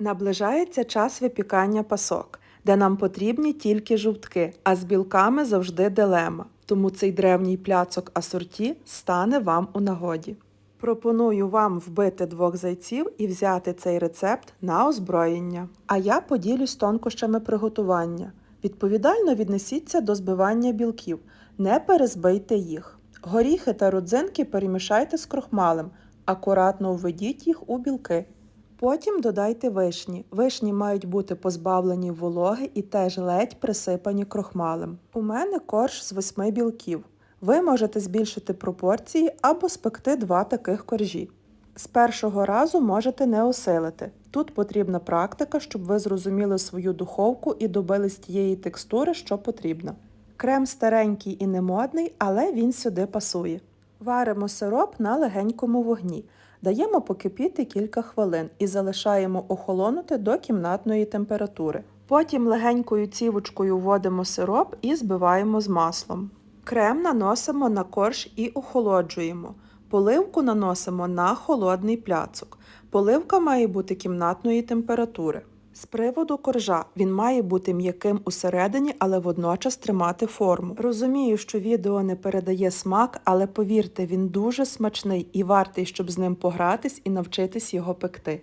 Наближається час випікання пасок, де нам потрібні тільки жовтки, а з білками завжди дилема. Тому цей древній пляцок асорті стане вам у нагоді. Пропоную вам вбити двох зайців і взяти цей рецепт на озброєння. А я поділюсь тонкощами приготування. Відповідально віднесіться до збивання білків, не перезбийте їх. Горіхи та родзинки перемішайте з крохмалем, акуратно введіть їх у білки. Потім додайте вишні. Вишні мають бути позбавлені вологи і теж ледь присипані крохмалем. У мене корж з восьми білків. Ви можете збільшити пропорції або спекти два таких коржі. З першого разу можете не осилити. Тут потрібна практика, щоб ви зрозуміли свою духовку і добились тієї текстури, що потрібно. Крем старенький і немодний, але він сюди пасує. Варимо сироп на легенькому вогні. Даємо покипіти кілька хвилин і залишаємо охолонути до кімнатної температури. Потім легенькою цівочкою вводимо сироп і збиваємо з маслом. Крем наносимо на корж і охолоджуємо. Поливку наносимо на холодний пляцок. Поливка має бути кімнатної температури. З приводу коржа він має бути м'яким усередині, але водночас тримати форму. Розумію, що відео не передає смак, але повірте, він дуже смачний і вартий, щоб з ним погратись і навчитись його пекти.